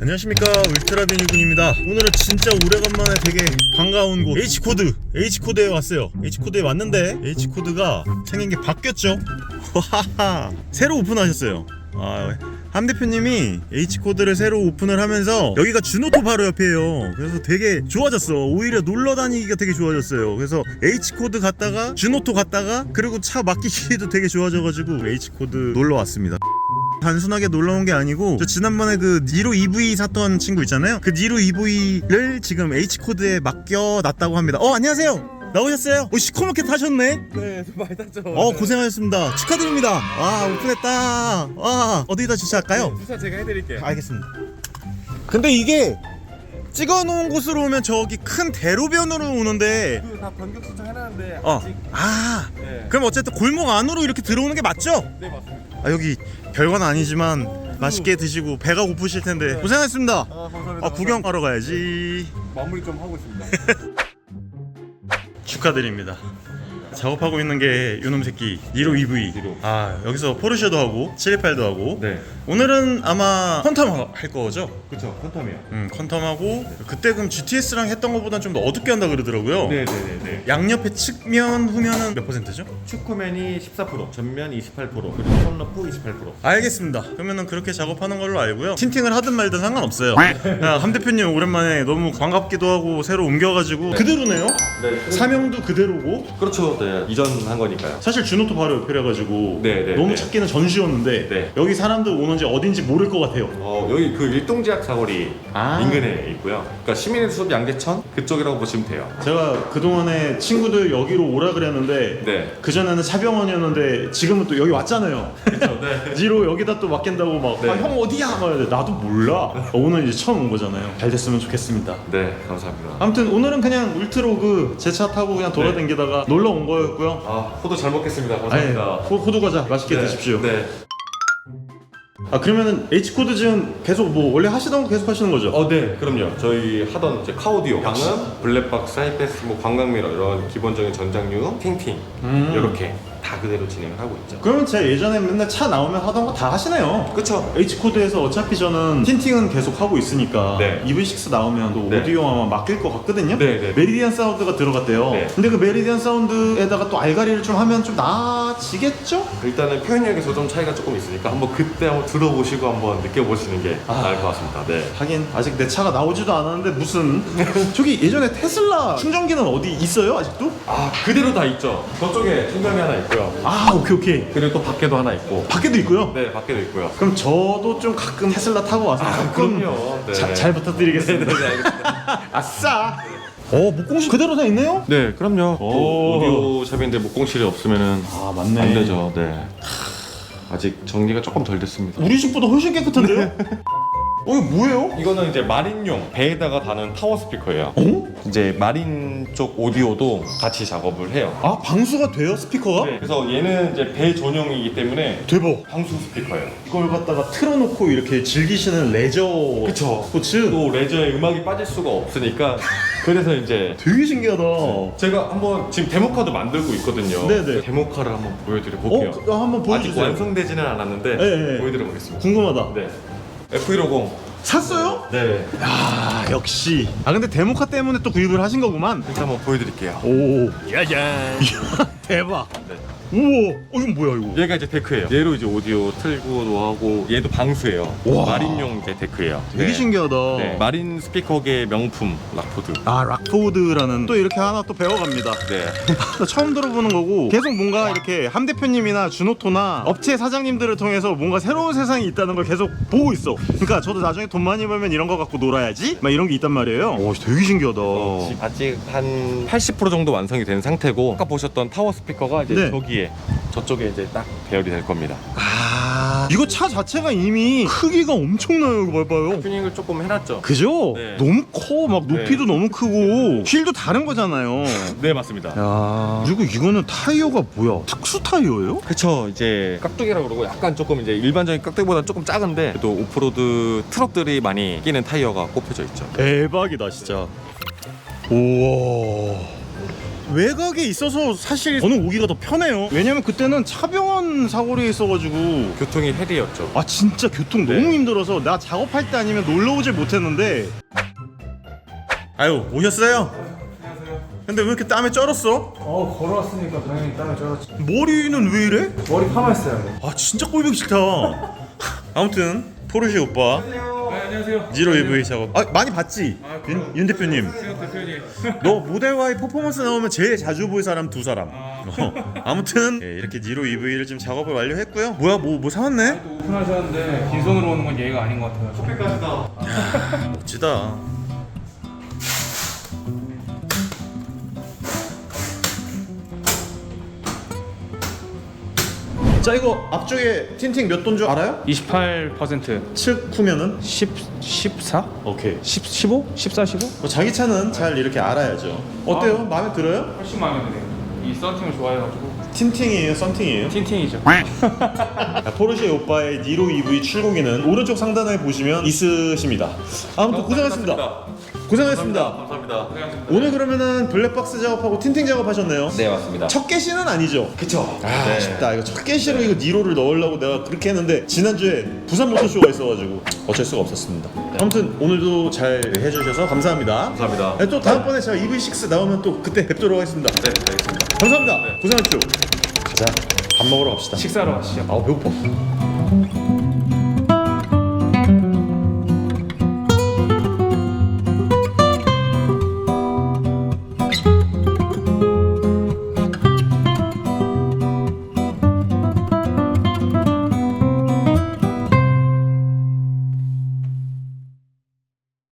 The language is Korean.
안녕하십니까. 울트라된 유군입니다. 오늘은 진짜 오래간만에 되게 반가운 곳. H코드. H코드에 왔어요. H코드에 왔는데 H코드가 생긴 게 바뀌었죠? 새로 오픈하셨어요. 아, 함 대표님이 H코드를 새로 오픈을 하면서 여기가 준오토 바로 옆이에요. 그래서 되게 좋아졌어. 오히려 놀러 다니기가 되게 좋아졌어요. 그래서 H코드 갔다가 준오토 갔다가 그리고 차 맡기기도 되게 좋아져가지고 H코드 놀러 왔습니다 단순하게 놀러 온 게 아니고 저 지난번에 그 니로 EV 샀던 친구 있잖아요. 그 니로 EV를 지금 H 코드에 맡겨 놨다고 합니다. 어 안녕하세요. 나오셨어요? 오 시커멓게 타셨네. 네, 좀 많이 탔죠. 어 고생하셨습니다. 축하드립니다. 와 오픈했다. 와 어디다 주차할까요? 주차 제가 해드릴게요. 알겠습니다. 근데 이게 찍어놓은 곳으로 오면 저기 큰 대로변으로 오는데 그다 변경 신청 해놨는데 어. 아직 아 네. 그럼 어쨌든 골목 안으로 이렇게 들어오는 게 맞죠? 네 맞습니다. 아 여기 별건 아니지만 맛있게 드시고 배가 고프실 텐데 고생하셨습니다. 아 감사합니다. 아 구경하러 가야지. 마무리 좀 하고 있습니다. 축하드립니다. 작업하고 있는 게 요놈 새끼 1호 EV. 니로. 아 여기서 포르쉐도 하고 718도 하고. 네. 오늘은 아마 컨텀 할 거죠? 그렇죠. 퀀텀이요. 음 컨텀하고 그때 그럼 GTS랑 했던 것보다 좀 더 어둡게 한다 그러더라고요. 네네네네. 양옆에 측면 후면은 몇 퍼센트죠? 축구맨이 14%, 전면 28%, 그리고 선러프 28%. 알겠습니다. 그러면은 그렇게 작업하는 걸로 알고요. 틴팅을 하든 말든 상관없어요. 야, 함 대표님 오랜만에 너무 반갑기도 하고 새로 옮겨가지고 그대로네요. 네. 사명도 그대로고 그렇죠. 네. 이전한 거니까요. 사실 준호도 바로 옆이라 가지고 네, 네, 너무 네. 찾기는 전시였는데 네. 여기 사람들 오는지 어딘지 모를 것 같아요. 어 여기 그 일동제약 사거리 아. 인근에 있고요. 그러니까 시민의 숲 양재천 그쪽이라고 보시면 돼요. 제가 그동안에 친구들 여기로 오라 그랬는데 네. 그 전에는 차병원이었는데 지금은 또 여기 왔잖아요. 그렇죠. 네. 니로 여기다 또 맡긴다고 막 네. 아, 형 어디야? 막 이러는데 나도 몰라. 오늘 이제 처음 온 거잖아요. 잘 됐으면 좋겠습니다. 네. 감사합니다. 아무튼 오늘은 그냥 울트로그 제 차 타고 그냥 돌아다니다가 놀러 온 거 였고요. 아 호두 잘 먹겠습니다. 감사합니다. 호, 호두 과자 맛있게 네. 드십시오. 네. 아 그러면은 H 코드 지금 계속 뭐 원래 하시던 거 계속 하시는 거죠? 어, 네, 그럼요. 저희 하던 이제 카오디오, 방음, 블랙박스, 하이패스, 뭐 광각미러 이런 기본적인 전장류, 팅팅 음. 이렇게 다 그대로 진행을 하고 있죠. 그러면 제가 예전에 맨날 차 나오면 하던 거 다 하시네요. 그쵸? H 코드에서 어차피 저는 틴팅은 계속 하고 있으니까 네. EV6 나오면 또 네. 오디오 아마 맡길 것 같거든요. 네, 네. 메리디안 사운드가 들어갔대요. 네. 근데 그 메리디안 사운드에다가 또 알가리를 좀 하면 좀 나아지겠죠? 일단은 표현력에서 좀 차이가 조금 있으니까 한번 그때 한번 들어보시고 한번 느껴보시는 게 아. 나을 것 같습니다. 네. 하긴 아직 내 차가 나오지도 않았는데 무슨 저기 예전에 테슬라 충전기는 어디 있어요 아직도? 아, 그대로 다 있죠. 저쪽에 충전기 하나 있고 요. 아 오케이 오케이 그리고 또 밖에도 하나 있고. 밖에도 있고요. 네, 밖에도 있고요. 그럼 저도 좀 가끔 테슬라 타고 와서 가끔 그럼요. 네. 자- 잘 부탁드리겠습니다. 네, 네, 알겠습니다. 아싸. 어 목공실 그대로 다 있네요? 네, 그럼요. 오. 또 오디오 샵인데 목공실이 없으면은 아 맞네. 안 되죠. 네. 아직 정리가 조금 덜 됐습니다. 우리 집보다 훨씬 깨끗한데요? 어 이거 뭐예요? 이거는 이제 마린용 배에다가 다는 타워 스피커예요. 어? 이제 마린 쪽 오디오도 같이 작업을 해요. 아 방수가 돼요 스피커가? 네, 그래서 얘는 이제 배 전용이기 때문에 대박. 방수 스피커예요. 이걸 갖다가 틀어놓고 이렇게 즐기시는 레저 그쵸. 스포츠 또 레저에 음악이 빠질 수가 없으니까 그래서 이제 되게 신기하다. 제가 한번 지금 데모카도 만들고 있거든요. 네네. 데모카를 한번 보여드려 볼게요. 어, 그- 한번 아직 보여주세요. 완성되지는 않았는데 네, 네. 보여드려 보겠습니다. 궁금하다. 네. F150. 샀어요? 네. 아 역시. 아 근데 데모카 때문에 또 구입을 하신 거구만. 일단 한번 보여드릴게요. 오. 짜잔. 대박. 네. 우와. 어 이건 뭐야 이거? 얘가 이제 데크예요. 얘로 이제 오디오 틀고도 하고 얘도 방수예요. 와. 마린용 이제 데크예요. 되게 네. 신기하다. 네. 마린 스피커계 명품 락포드. 아 락포드라는 또 이렇게 하나 또 배워갑니다. 네. 나 처음 들어보는 거고 계속 뭔가 이렇게 함 대표님이나 준호토나 업체 사장님들을 통해서 뭔가 새로운 세상이 있다는 걸 계속 보고 있어. 그러니까 저도 나중에 돈 많이 벌면 이런 거 갖고 놀아야지. 막 이런 게 있단 말이에요. 오, 되게 신기하다. 아직 한 80% 정도 완성이 된 상태고 아까 보셨던 타워 스피커가 이제 네. 저기 에 저쪽에 이제 딱 배열이 될 겁니다. 아 이거 차 자체가 이미 크기가 엄청나요. 이거 봐봐요. 튜닝을 조금 해놨죠. 그죠? 네. 너무 커. 막 높이도 너무 크고 휠도 다른 거잖아요. 네 맞습니다. 야 그리고 이거는 타이어가 뭐야? 특수 타이어예요? 그쵸 이제 깍두기라고 그러고 약간 조금 이제 일반적인 깍두기보다 조금 작은데 또 오프로드 트럭들이 많이 끼는 타이어가 꼽혀져 있죠. 대박이다 진짜 우와 외곽에 있어서 사실 저는 오기가 더 편해요 왜냐면 그때는 차병원 사거리에 있어가지고 교통이 헬이었죠. 아 진짜 교통 너무 힘들어서 나 작업할 때 아니면 놀러 오질 못했는데 아유 오셨어요? 근데 왜 이렇게 땀에 쩔었어? 어 걸어왔으니까 당연히 땀이 쩔었지 머리는 왜 이래? 머리 파마했어요 아 진짜 꼴보기 싫다 아무튼 포르쉐 오빠 네 안녕하세요. 지로 EV 작업. 아 많이 봤지? 윤, 윤 대표님. 대표님. 너 모델와의 퍼포먼스 나오면 제일 자주 볼 사람 두 사람. 어, 아무튼 예, 이렇게 니로 EV를 지금 작업을 완료했고요. 뭐야 뭐, 뭐 사왔네? 오픈하셨는데 빈손으로 오는 건 예의가 아닌 것 같아요. 멋지다 자 이거 앞쪽에 틴팅 몇 돈 줄 알아요? 28%측 후면은 10, 14? 오케이 10, 15? 14, 15? 뭐 자기 차는 잘 이렇게 알아야죠 어때요? 마음에 들어요? 훨씬 마음에 드네요 이 썬팅을 좋아해가지고 틴팅이에요 썬팅이에요? 틴팅이죠 자, 포르쉐 오빠의 니로 EV 출고기는 오른쪽 상단에 보시면 있으십니다 아무튼 고생하셨습니다 고생하셨습니다 감사합니다. 오늘 그러면은 블랙박스 작업하고 틴팅 작업하셨네요 네 맞습니다. 첫 개시는 아니죠? 그쵸. 아 네. 아쉽다 이거 첫 개시로 이거 니로를 넣으려고 내가 그렇게 했는데 지난주에 부산 모터쇼가 있어가지고 어쩔 수가 없었습니다 아무튼 오늘도 잘 해주셔서 감사합니다 감사합니다. 네, 또 다음번에 제가 EV6 나오면 또 그때 뵙도록 하겠습니다 네, 알겠습니다. 감사합니다 고생하십시오 가자 밥 먹으러 갑시다 식사하러 가시죠 아 배고파